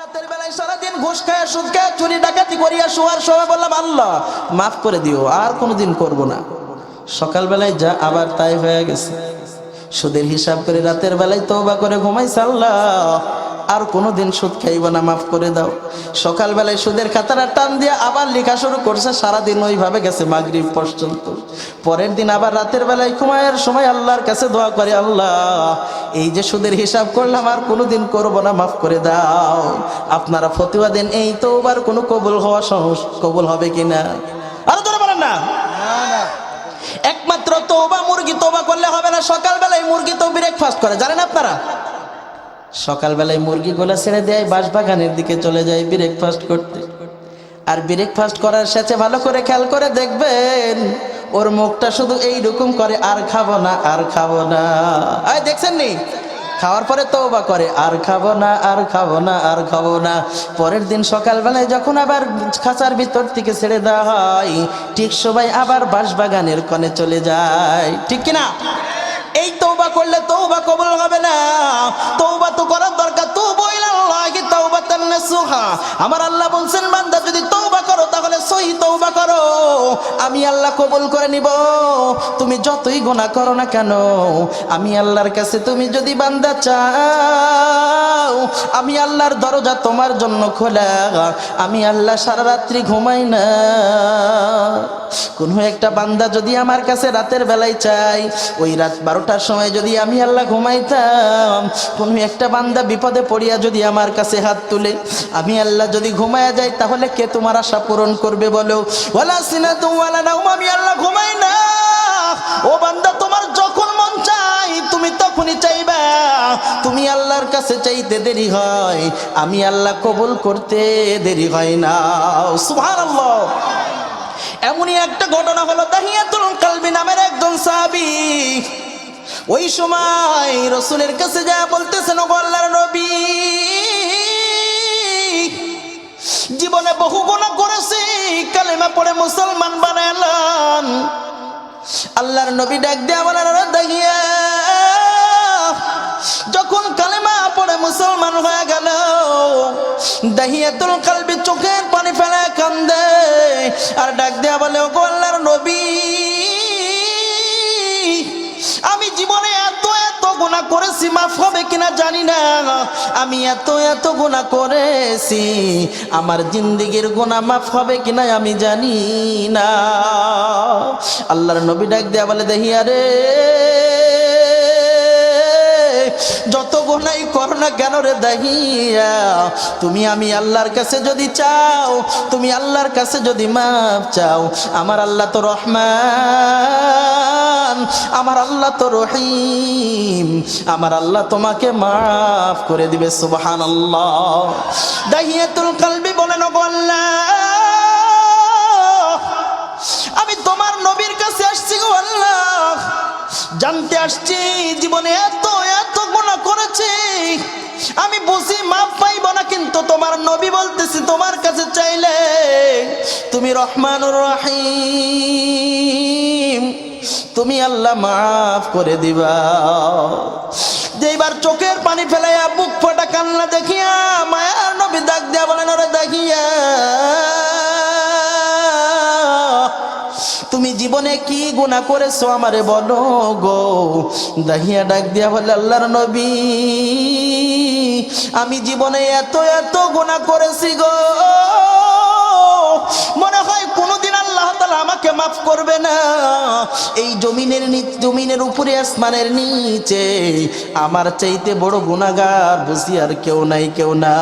রাতের বেলায় সারাদিন ঘুষ সুদ চুরি করিয়া শোয়ার মাফ করে দিও, আর কোনোদিন করব না। সকালবেলায় যা আবার তাই হয়ে গেছে। সুদের হিসাব করে রাতের বেলায় তওবা করে ঘুমাইছে আল্লাহ। আর কোনোদিন সুদ খাইব না, মাফ করে দাও। সকালবেলায় সুদের খাতাটা টান দিয়ে আবার লেখা শুরু করছে, সারাদিন ওইভাবে গেছে মাগরিব পর্যন্ত। পরের দিন আবার রাতের বেলায় ঘুমায়ের সময় আল্লাহর কাছে দোয়া করে, আল্লাহ, এই যে সুদের হিসাব করলাম আর কোনোদিন করব না, মাফ করে দাও। আপনারা ফতুয়া দেন, এই তো আবার কোনো কবুল হওয়া সহজ, কবুল হবে কিনা? আরও ধরে বলেন না। একমাত্র তোবা মুরগি তোবা করলে হবে না, সকালবেলায় মুরগি তো ব্রেকফাস্ট করে, জানেন আপনারা? সকালবেলায় মুরগিগুলো ছেড়ে দেয়, বাঁশবাগানের দিকে চলে যায় ব্রেকফাস্ট করতে। আর ব্রেকফাস্ট করার সাথে ভালো করে খেয়াল করে দেখবেন, ওর মুখটা শুধু এই রকম করে, আর খাব না, আর খাব না। আয় দেখছেন নি? খাওয়ার পরে তওবা করে, আর খাব না, আর খাব না, আর খাব না। পরের দিন সকালবেলায় যখন আবার খাঁচার ভিতর থেকে ছেড়ে দেওয়া হয়, ঠিক সবাই আবার বাঁশবাগানের কনে চলে যায়। ঠিক কিনা? এই তৌবা করলে তৌবা কবুল হবে না। তৌবা তো করার দরকার। তো বইলা তাওবাতান নাসুহা। আমার আল্লাহ বলছেন, বান্দা, যদি তৌবা করো, তাহলে সহি তৌবা করো। আমি আল্লাহ কবুল করে নিব। তুমি যতই গুনাহ করো না কেন, আমি আল্লাহর কাছে তুমি যদি বান্দা চাও, আমি আল্লাহর দরজা তোমার জন্য খোলা। আমি আল্লাহ সারা রাত্রি ঘুমাই না। কোনো একটা বান্দা যদি আমার কাছে রাতের বেলায় চাই ওই রাত বারোটার সময় যদি আমি আল্লাহ ঘুমাইতাম, কোনো একটা বান্দা বিপদে পড়িয়া যদি আমার কাছে হাত তুলে, আমি আল্লাহ যদি ঘুমায়া যাই তাহলে কে তোমার আশা পূরণ করবে বলো? ওয়ালা সিনা ওয়ালা নাউম আমি আল্লাহ ঘুমাই না। ও বান্দা, তোমার যখন মন চাই তুমি তখনই চাইবা। তুমি আল্লাহর কাছে চাইতে দেরি হয়, আমি আল্লাহ কবুল করতে দেরি হয় না। সুবহানাল্লাহ। এমনই একটা ঘটনা হলো দাহিয়াতুল কালবি নামের একজন সাহাবী। ওই সময় রসুলের কাছে যা বলতেছেন আল্লাহর নবী। জীবনে বহু গুণা করেছি। কালেমা পড়ে মুসলমান বানালাম আল্লাহর নবী ডাক দেয়া "ওরে দাহিয়া যখন কালেমা পড়ে মুসলমান হয়ে গেল, দাহিয়াতুল কালবি চোখের পানি ফেলে কান্দে। আর ডাক দেয়া বলে ও গো আল্লাহর নবী। গুণা করেছি, মাফ হবে কিনা জানি না। আমি এত এত গুণা করেছি, আমার জিন্দিগির গুণা মাফ হবে কিনা আমি জানি না। আল্লাহর নবী ডাক দেয়া বলে দেহিয়া রে যত গোনাই করো না কেন রে দাহিয়া? তুমি আমি আল্লাহর কাছে যদি চাও, তুমি আল্লাহর কাছে যদি মাপ চাও, আমার আল্লাহ তো রহমান। আমার আল্লাহ তো রহিম, আমার আল্লাহ তোমাকে মাফ করে দিবে সুবহান আল্লাহ কালবি বলেন আল্লাহ, আমি তোমার নবীর কাছে আসছি গো আল্লাহ। জানতে আসছি, জীবনে এত এত গুণা করেছি। আমি বুঝি মাপ পাইব না, কিন্তু তোমার নবী বলতেছি, তোমার কাছে চাইলে তুমি রহমানুর রহিম। তুমি আল্লাহ মাফ করে দিবা। যেবার চোখের পানি ফেলাইয়া বুক ফোটা কান্না দেখিয়া মায়ার নবী ডাক দেয়া বলেন ওরে দেখিয়া, তুমি জীবনে কি গুণা করেছ আমারে বলো গো? দাহিয়া ডাক দিয়া বলে, আল্লাহর নবী, আমি জীবনে এত এত গুণা করেছি গো। মনে হয় আমাকে মাফ করবে না। এই জমিনের জমিনের উপরে, আসমানের নিচে আমার চাইতে বড় গুণাগার বুঝি আর কেউ নাই, কেউ না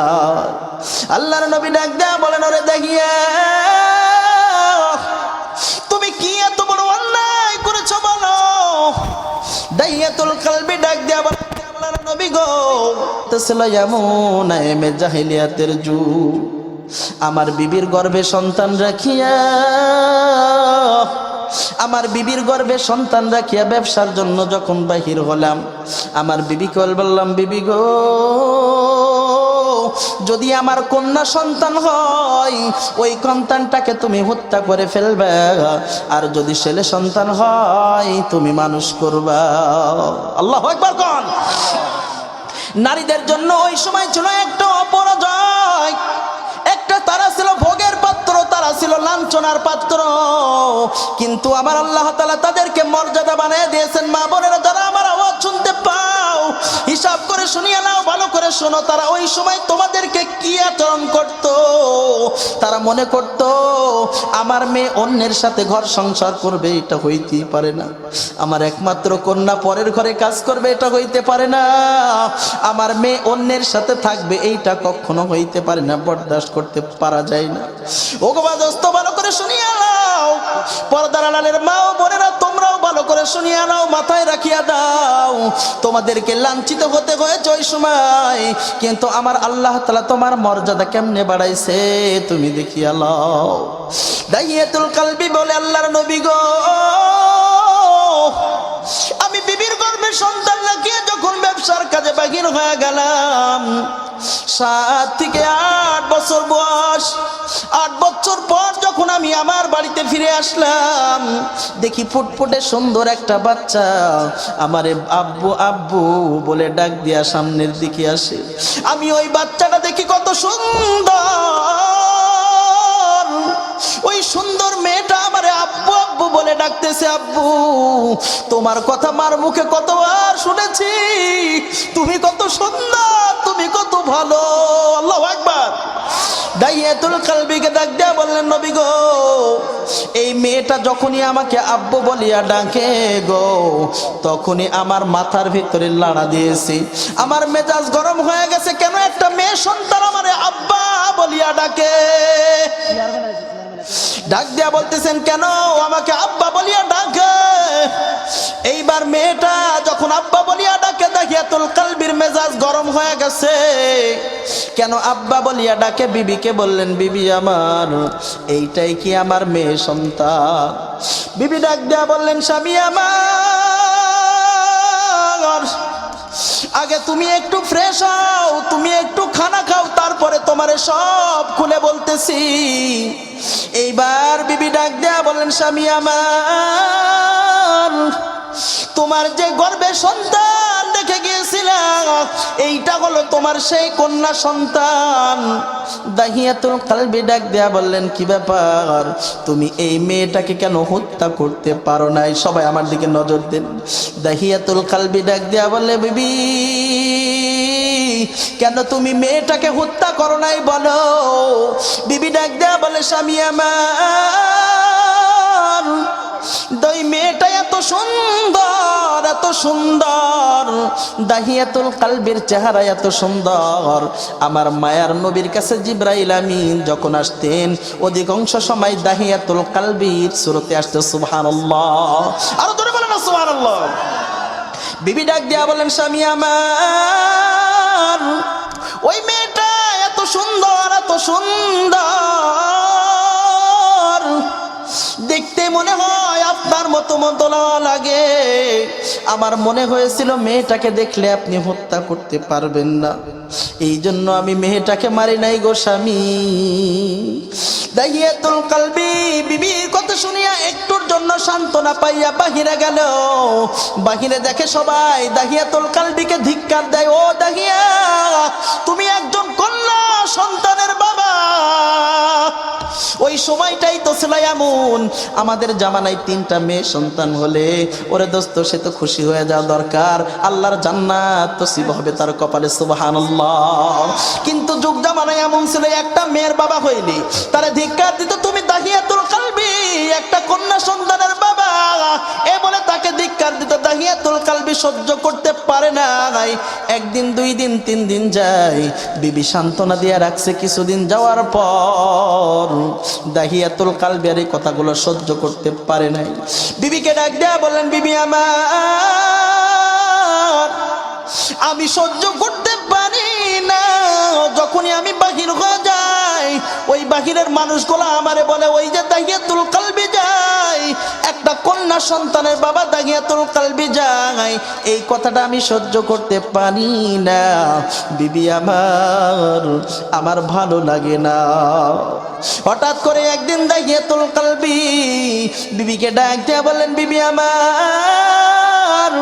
আল্লাহর নবী ডাক দেয়া বলেন ওরে দেখিয়া, তুমি কি এত বড় অন্যায় করেছ বলো? দাইয়াতুল কালবি ডাক দেয়া বলে, আল্লাহর নবী গো তাসছিল এমন এমে জাহিলিয়াতের যুগ। আমার বিবির গর্ভে সন্তান রাখিয়া, আমার বিবির গর্ভে সন্তান রাখিয়া ব্যবসার জন্য যখন বাহির হলাম, আমার বিবি কল বললাম, বিবি গো, যদি আমার কন্যা সন্তান হয়, ওই সন্তানটাকে তুমি হত্যা করে ফেলবে। আর যদি ছেলে সন্তান হয়, তুমি মানুষ করবা। আল্লাহ একবার কন। নারীদের জন্য ওই সময় ছিল একটা অপরাজয়। লাঞ্ছনার পাত্র। কিন্তু আমার আল্লাহ তালা তাদেরকে মর্যাদা বানিয়ে দিয়েছেন। মা বোনেরা, যারা আমার আওয়াজ শুনতে হিসাব করে শুনিয়ে নাও, ভালো করে শোনো, তারা ওই সময় তোমাদেরকে কি আচরণ করত? তারা মনে করত, আমার মেয়ে অন্যের সাথে ঘর সংসার করবে, এটা হইতেই পারে না। আমার একমাত্র কন্যা পরের ঘরে কাজ করবে, এটা হইতে পারে না। আমার মেয়ে অন্যের সাথে থাকবে, এইটা কখনো হইতে পারে না, বরদাস্ত করতে পারা যায় না। ও গোবা দোস্ত ভালো করে শুনিয়ে নাও। পর্দার আড়ালের মাও বোনেরা তোমরাও শুনিয়া নাও, মাথায় রাখিয়া দাও। তোমাদেরকে লাঞ্ছিত হতে হয়েছে ওই সময় কিন্তু আমার আল্লাহ তালা তোমার মর্যাদা কেমনে বাড়াইছে, তুমি দেখিয়া লও। দাইয়াতুল কালবি বলে আল্লাহর নবী গো, আমি বিবির গর্ভে সন্তান রাখিয়ে ব্যবসার কাজে বাহির হয়ে গেলাম। সাত থেকে আট বছর বয়স। আট বছর পর যখন আমি আমার বাড়িতে ফিরে আসলাম, দেখি ফুটফুটে সুন্দর একটা বাচ্চা। আমার আব্বু আব্বু বলে ডাক দিয়া সামনের দিকে আসে। আমি ওই বাচ্চাটা দেখি কত সুন্দর। ওই সুন্দর মেয়েটা আমারে আব্বু আব্বু বলে ডাকতেছে, আব্বু, তোমার কথা মার মুখে কতবার শুনেছি। তুমি কত সুন্দর, তুমি কত ভালো। আল্লাহ একবার দাইয়াতুল কালবিকে ডাক দেয়া বললেন, নবী গো, এই মেয়েটা যখনই আমাকে আব্বু বলিয়া ডাকে গো, তখনই আমার মাথার ভিতরে লাড়া দিয়েছি। আমার মেজাজ গরম হয়ে গেছে, কেন একটা মেয়ে সন্তান আমারে আব্বা বলিয়া ডাকে? ডাক দিয়া বলতেছেন, কেন? আমাকে আব্বা বলিয়া ডাকে। এইবার মেয়েটা যখন আব্বা বলিয়া ডাকে দেখিয়া তুল কালবির মেজাজ গরম হয়ে গেছে। কেন আব্বা বলিয়া ডাকে? বিবিকে বললেন, বিবি আমার, এইটাই কি আমার মেয়ে সন্তান? বিবি ডাক দেয়া বললেন, স্বামী আমার আগে তুমি একটু ফ্রেশ হও, তুমি একটু খানা খাও, তারপরে তোমারে সব খুলে বলতেছি। এইবার বিবি ডাক দেয়া বলেন, স্বামী আমার, তোমার যে গর্বে সন্তান এইটা হলো তোমার সেই কন্যা সন্তান। দাহিয়াতুল কালবি ডাক দেয়া বললেন, কি ব্যাপার? তুমি এই মেয়েটাকে কেন হত্যা করতে পারো নাই? সবাই আমার দিকে নজর দেন। দাহিয়াতুল কালবি ডাক দেয়া বললে, বিবি, কেন তুমি মেয়েটাকে হত্যা করো নাই বলো? বিবি ডাক দেয়া বলে, স্বামী আমার দই মেয়েটা এত সুন্দর এত সুন্দর। দাহিয়াতুল কালবির চেহারা এত সুন্দর। আমার মায়ার নবীর কাছে জিব্রাইল আমিন যখন আসতেন, অধিকাংশ সময় দাহিয়াতুল কালবির সুরতে আসতে, সুবহানাল্লাহ। আরও ধরে বলেন সুবহানাল্লাহ। বিবি ডাক দিয়া বলেন, স্বামী আমার, ওই মেয়েটা এত সুন্দর এত সুন্দর। দেখতে মনে হয় আপনার মতো মতলা লাগে। আমার মনে হয়েছিল মেয়েটাকে দেখলে আপনি হত্যা করতে পারবেন না। এই জন্য আমি মেয়েটাকে মারি নাই গো স্বামী। দাহিয়াতুল কালবি বিবির কথা শুনিয়া একটুর জন্য সান্ত্বনা পাইয়া বাহিরে গেল। বাহিরে দেখে সবাই দাহিয়া দাহিয়াতুল কালবিকে ধিক্কার দেয়, ও দাহিয়া তুমি একজন কন্যা সন্তানের বাবা। ওই সময়টাই তো ছিল এমন। আমাদের জামানায় তিনটা মেয়ে সন্তান হলে ওরে দোস্ত, সে তো খুশি হয়ে যাওয়া দরকার। আল্লাহর জান্নাত তো শিব হবে তার কপালে সুবাহান কিন্তু যুগ জামানায় এমন ছিল, একটা মেয়ের বাবা হইলি, তারা ধিক্কার দিত, তুমি দাহিয়াতুল কালবি, একটা কন্যা সন্তানের বাবা। এ বলে তাকে ধিক্কার দিত, দাহিয়াতুল কালবি সহ্য করতে পারে না একদিন, দুই দিন, তিন দিন যায়, বিবি সান্ত্বনা দিয়া রাখছে, কিছুদিন যাওয়ার পর দাহিয়াতুল কালবের এই কথাগুলো সহ্য করতে পারে নাই। বিবিকে ডাক দেয়া বললেন, বিবি আমার, আমি সহ্য করতে পারি না। যখনই আমি বাহির হয়ে যাই, ওই বাহিরের মানুষগুলো আমারে বলে, ওই যে দাহিয়াতুল কালবি কন্যা সন্তানের বাবা দাগিয়া তোর কালবি যায়। এই কথাটা আমি সহ্য করতে পারি না। বিবি আমার আমার ভালো লাগে না। হঠাৎ করে একদিন দাগিয়ে তোর কালবি বিবিকে ডাক বললেন, বিবি আমার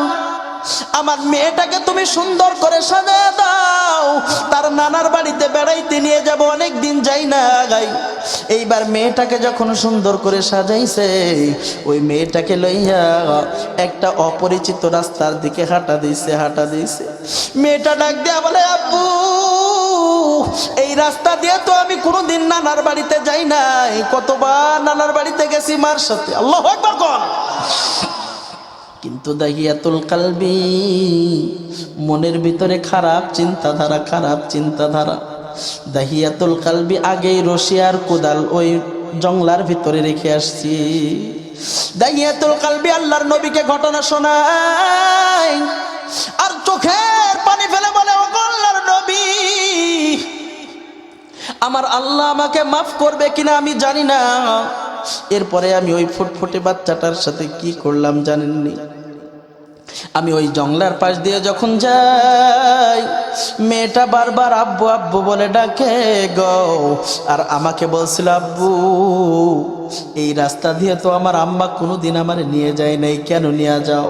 আমার মেয়েটাকে তুমি সুন্দর করে সাজা দাও। তার নানার বাড়িতে বেড়াইতে নিয়ে যাব অনেক দিন যাই না গাই এইবার মেয়েটাকে যখন সুন্দর করে সাজাইছে, ওই মেয়েটাকে লইয়া একটা অপরিচিত রাস্তার দিকে হাঁটা দিছে হাঁটা দিছে। মেয়েটা ডাক দেয়া বলে, আব্বু, এই রাস্তা দিয়ে তো আমি কোনোদিন নানার বাড়িতে যাই নাই। কতবার নানার বাড়িতে গেছি মার সাথে? আল্লাহ একবার কর কিন্তু দাহিয়াতুল কালবি, মনের ভিতরে খারাপ চিন্তাধারা খারাপ চিন্তাধারা। দাহিয়াতুল কালবি আগেই রশিয়ার কোদাল ওই জংলার ভিতরে রেখে আসছি। দাহিয়াতুল কালবি আল্লাহর নবীকে ঘটনা শোনায় আর চোখের পানি ফেলে বলে ও আল্লাহর নবী, আমার আল্লাহ আমাকে মাফ করবে কিনা আমি জানি না। এরপরে আমি ওই ফুটফুটে বাচ্চাটার সাথে কি করলাম জানেননি? আমি ওই জংলার পাশ দিয়ে যখন যাই, মেয়েটা বারবার আব্বু আব্বু বলে ডাকে গো। আর আমাকে বলছিল, আব্বু এই রাস্তা দিয়ে তো আমার আম্মা কোনোদিন আমার নিয়ে যায় নাই, কেন নিয়ে যাও?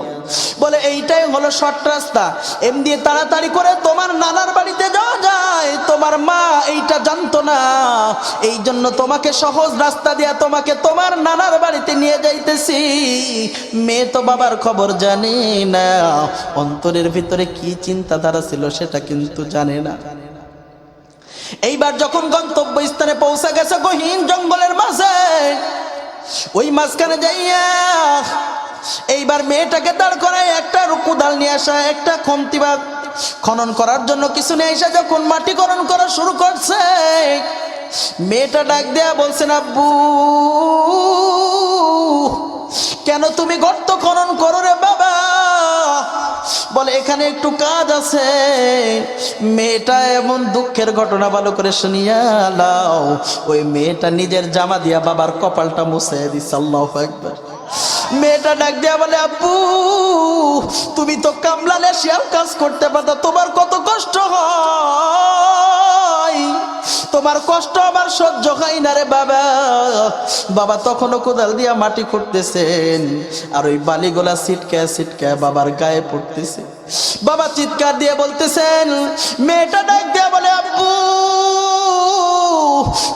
বলে, এইটাই হলো শর্ট রাস্তা। এম দিয়ে তাড়াতাড়ি করে তোমার নানার বাড়িতে যাওয়া যায়। তোমার মা এইটা জানতো না। এই জন্য তোমাকে সহজ রাস্তা দিয়া তোমাকে তোমার নানার বাড়িতে নিয়ে যাইতেছি। মেয়ে তো বাবার খবর জানে না। অন্তরের ভিতরে কি চিন্তাধারা ছিল সেটা কিন্তু জানে না। এইবার যখন গন্তব্য স্থানে পৌঁছে গেছে গহীন জঙ্গলের মাঝে, ওই মাঝখানে যাইয়া এইবার মেয়েটাকে দাঁড় করায় একটা কোদাল নিয়ে আসা, একটা খমতি বা খনন করার জন্য কিছু নিয়ে এসে যখন মাটি খনন করা শুরু করছে, মেয়েটা ডাক দেয়া বলছে না আব্বু, কেন তুমি গর্ত খনন করো রে বাবা? বলে, এখানে একটু কাজ আছে। মেয়েটা এমন দুঃখের ঘটনা ভালো করে শুনিয়া লাও ওই মেয়েটা নিজের জামা দিয়া বাবার কপালটা মুছে দিচ্ছে একবার মেয়েটা ডাক দিয়া বলে, আব্বু, তুমি তো কামলালে শিয়াল কাজ করতে পারতো তোমার কত কষ্ট হয়? তোমার কষ্ট আমার সহ্য হয় না রে বাবা। বাবা তখনও কোদাল দিয়া মাটি খুঁড়তেছেন। আর ওই বালিগুলা ছিটকে ছিটকে বাবার গায়ে পড়তেছে। বাবা চিৎকার দিয়ে বলতেছেন, মেয়েটা ডাক দিয়া বলে, আব্বু,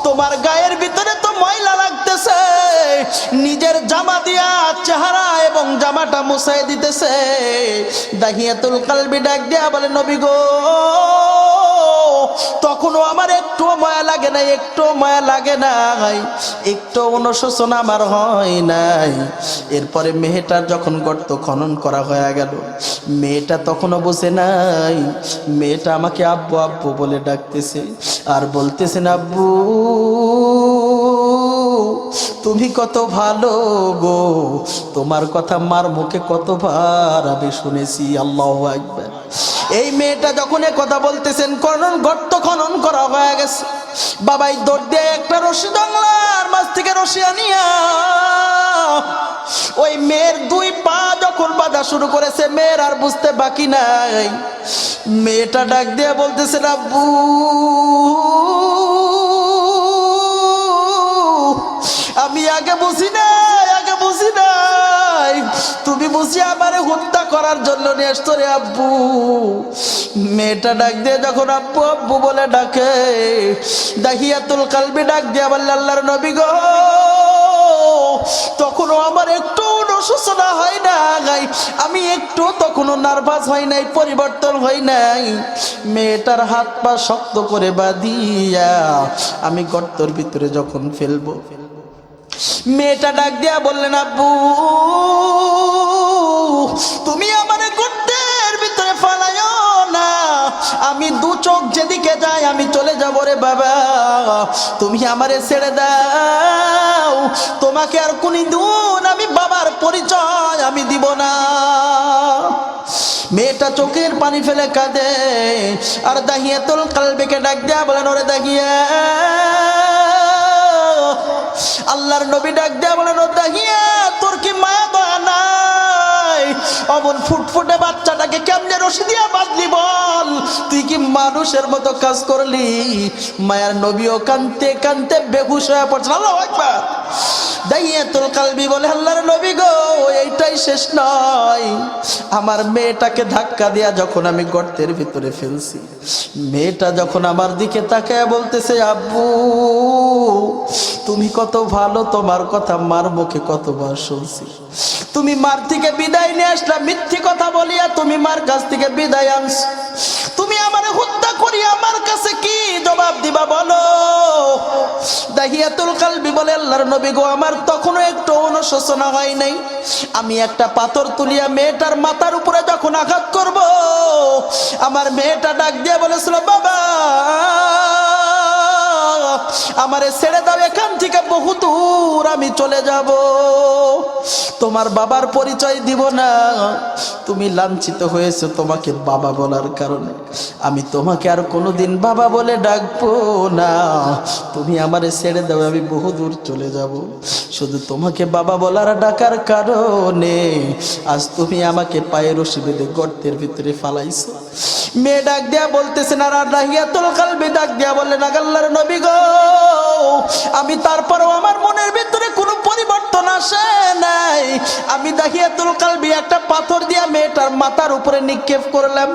তোমার গায়ের ভিতরে তো ময়লা লাগতেছে। নিজের জামা দিয়া চেহারা এবং জামাটা মুছাই দিতেছে। দাহিয়াতুল কালবি ডাক দিয়া বলে, নবী গো তখনও আমার একটু মায়া লাগে নাই একটু মায়া লাগে নাই একটু অনুশোচনা আমার হয় নাই। এরপরে মেয়েটার যখন গর্ত খনন করা হয়ে গেল, মেয়েটা তখনও বসে নাই। মেয়েটা আমাকে আব্বু আব্বু বলে ডাকতেছে, আর বলতেছেন আব্বু, তুমি কত ভালো গো, তোমার কথা মার মুখে কতবার আমি শুনেছি, আল্লাহ একবার এই মেয়েটা যখন কথা বলতেছেন, খনন, গর্ত খনন করা হয়ে গেছে। বাবাই দৌড় দিয়ে একটা রশি জঙ্গলার মাছ থেকে রশি আনিয়া, ওই মেয়ের দুই পা যখন বাঁধা শুরু করেছে, মেয়ের আর বুঝতে বাকি নাই। মেয়েটা ডাক দিয়ে বলতেছে আব্বু আমি আগে বুঝি না আগে বুঝি নাই। বুঝি আমারে হত্যা করার জন্য নিয়ে আসতো রে আব্বু। মেয়েটা ডাক দিয়ে যখন আব্বু আব্বু বলে ডাকে, দাহিয়াতুল কালবি ডাক দিয়ে বললে আল্লাহর নবী গো। তখনও আমার একটু অনুশোচনা হয় না গাই আমি একটু তখনও নার্ভাস হয় নাই, পরিবর্তন হয় নাই। মেয়েটার হাত পা শক্ত করে বাঁধিয়া আমি গর্তর ভিতরে যখন ফেলব মেয়েটা ডাক দিয়া বললেন, আব্বু, তুমি আমার গর্তের ভিতরে ফালাইও না। আমি দু চোখ যেদিকে যাই, আমি চলে যাব রে বাবা। তুমি আমারে ছেড়ে দাও। তোমাকে আর কোন দিন আমি বাবার পরিচয় আমি দিব না। মেয়েটা চোখের পানি ফেলে কাঁদে। আর দাহিয়া তোল কালবেকে ডাক দেয়া বলেন, ওরে দাহিয়া আল্লাহর নবী ডাক দেয়া বলেন, ও দাহিয়া, তোর কি মায়া দয়া নাই? অমন ফুটফুটে বাচ্চাটাকে কেমনে রশি দিয়া বাঁধলি বল? তুই কি মানুষের মতো কাজ করলি? মায়ার নবীও কানতে কানতে বেহুশ হয়ে পড়ছে আল্লাহ একবার দাইয়াতুল কালবি বলে, আল্লাহর নবী গো শেষ নয় আমার মেয়েটাকে ধাক্কা দেয়া যখন আমি গর্তের ভিতরে ফেলছি, মেয়েটা যখন আমার দিকে তাকে বলতেছে, আব্বু, তুমি কত ভালো, তোমার কথা মার মুখে কতবার শুনছি। তুমি মার থেকে বিদায় নিয়ে আসলা, মিথ্যে কথা বলিয়া তুমি মার কাছ থেকে বিদায় আনছ। তুমি আমারে হত্যা করি, আমার কাছে কি জবাব দিবা বলো? দাহিয়াতুল কালবি বলে আল্লাহর নবী গো, আমার তখনও একটু অনুশোচনা হয় নাই। আমি একটা পাথর তুলিয়া মেয়েটার মাথার উপরে যখন আঘাত আমার মেয়েটা ডাক দিয়ে বলেছিল, বাবা, আমারে ছেড়ে দাও, এখান থেকে বহু দূর আমি চলে যাব। তোমার বাবার পরিচয় দিব না তুমি লাঞ্ছিত হয়েছো তোমাকে বাবা বলার কারণে। আমি তোমাকে আর কোনোদিন বাবা বলে ডাকবো না। তুমি আমারে ছেড়ে দাও, আমি বহু দূর চলে যাব। শুধু তোমাকে বাবা বলার ডাকার কারণে। আজ তুমি আমাকে পায়ে রশি বেঁধে গর্তের ভিতরে ফালাইছো। মেয়ে ডাক দেয়া বলতেছে না রাহিয়াতুল কালবি। ডাক দেয়া বললেন, আগাল্লার নবী গো, আমি তারপরেও আমার মনের ভিতরে কোনো পরিবর্তন আসে আমি দাহিয়াতুল কালবি একটা পাথর দিয়া মেয়েটার মাথার উপরে নিক্ষেপ করলাম।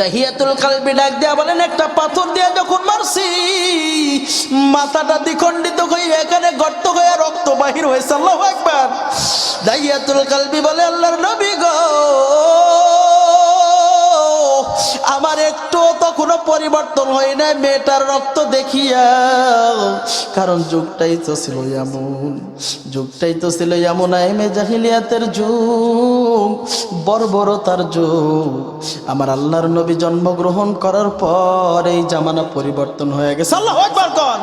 দাহিয়াতুল কালবি ডাক দেয়া বলেন, একটা পাথর দিয়া যখন মারছি, মাথাটা দ্বিখণ্ডিত হয়ে এখানে গর্ত হয়ে রক্ত বাহির হয়েছে। আল্লাহ একবার দাহিয়াতুল কালবি বলে, আল্লাহর নবী গো। একটু তখনও পরিবর্তন হয় না মেয়েটার রক্ত দেখিয়া কারণ যুগটাই তো ছিল এমন, যুগটাই তো ছিল এমন আইমে জাহিলিয়াতের যুগ, বর্বরতার যুগ। আমার আল্লাহর নবী জন্মগ্রহণ করার পর এই জামানা পরিবর্তন হয়ে গেছে। আল্লাহ একবার কন।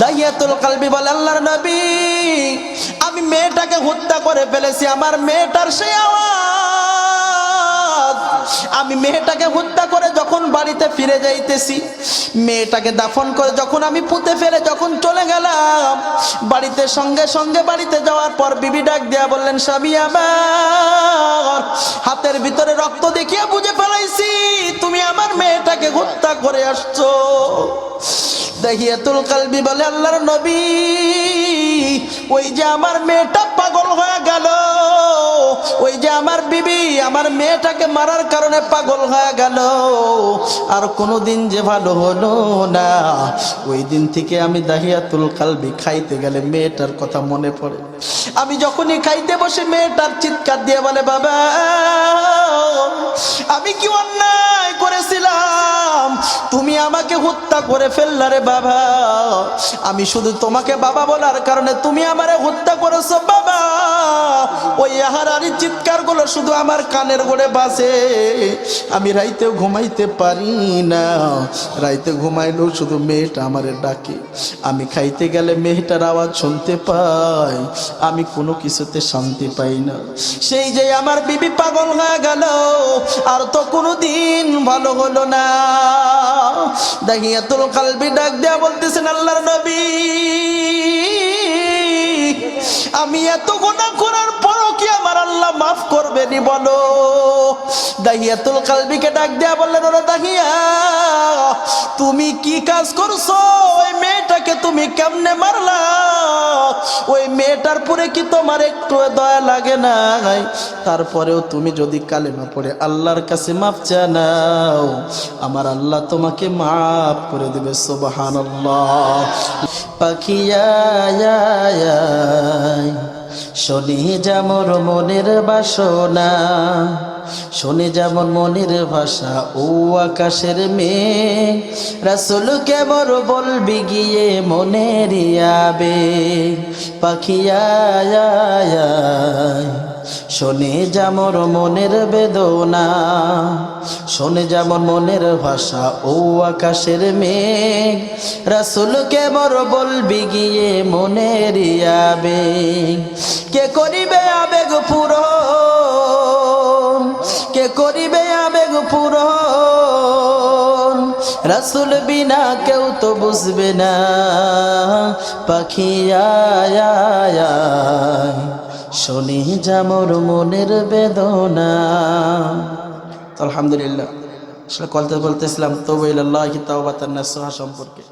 দাইয়াতুল কালবি বলে, আল্লাহর নবী, আমি মেয়েটাকে হত্যা করে ফেলেছি, আমার মেয়েটার সেই আওয়াজ। আমি মেয়েটাকে হত্যা করে যখন বাড়িতে ফিরে যাইতেছি, মেয়েটাকে দাফন করে যখন আমি পুঁতে ফেলে যখন চলে গেলাম, বাড়িতে সঙ্গে সঙ্গে বাড়িতে যাওয়ার পর বিবি ডাক দেয়া বললেন, স্বামী আমার, হাতের ভিতরে রক্ত দেখিয়ে বুঝে ফেলাইছি, তুমি আমার মেয়েটাকে হত্যা করে আসছো। দেখিয়াতুল কালবি বলে, আল্লাহর নবী, ওই যে আমার মেয়েটা পাগল হয়ে গেল। ওই যে আমার বিবি, আমার মেয়েটাকে মারার কারণে পাগল হয়ে গেল। আর কোনোদিন যে ভালো হলো না। ওই দিন থেকে আমি দাহিয়াতুল কালবি খাইতে গেলে মেয়েটার কথা মনে পড়ে। আমি যখনই খাইতে বসে মেয়েটার চিৎকার দিয়ে বলে, বাবা, আমি কি অন্যায় করেছিলাম? তুমি আমাকে হত্যা করে ফেললা রে বাবা। আমি শুধু তোমাকে বাবা বলার কারণে তুমি আমারে হত্যা করেছ, বাবা। ওই আহারারি চিৎকারগুলো শুধু আমার কানের গোড়ে বাজে। আমি রাইতেও ঘুমাইতে পারি না। রাইতে ঘুমাইলেও শুধু মেয়েটা আমারে ডাকে। আমি খাইতে গেলে মেয়েটার আওয়াজ শুনতে পাই। আমি কোনো কিছুতে শান্তি পাই না। সেই যে আমার বিবি পাগল হয়ে গেল, আর তো কোনো দিন ভালো হলো না। দাহিয়াতুল কালবি ডাক দেয়া বলতেছেন, আল্লাহর নবী। আমি এত গোনা করার পরও কি আমার আল্লাহ মাফ করবে নি বলো? দাহিয়াতুল কালবিকে ডাক দেয়া বললেন ওরা দাহিয়া, তুমি কি কাজ করছ? ওই মেয়েটাকে তুমি কেমনে মারলা? ওই মেয়েটার পরে কি তোমার একটু দয়া লাগে না তারপরেও তুমি যদি কালেমা পড়ে আল্লাহর কাছে মাফ জানাও আমার আল্লাহ তোমাকে মাফ করে দেবে সুবাহান পাখিয়া শনি যেমন মনের বাসনা, শনি যেমন মনের ভাষা, ও আকাশের মেয়ে রাসুল কেমন বলবি গিয়ে মনের আবে পাখিয়া শোনে যেমন মনের বেদনা, শোনে যেমন মনের ভাষা, ও আকাশের মেঘ। রাসুল কেবর বলবি গিয়ে মনের আবেগ। কে করিবে আবেগ পুরো কে করিবে আবেগ পুরো রাসুল বিনা কেউ তো বুঝবে না, পাখি আয়। শুনি যামর মনের বেদনা। আলহামদুলিল্লাহ আসলে কলতে বলতেছিলাম তবু ইল্লাহ তাওবাতান নাসুহা সম্পর্কে।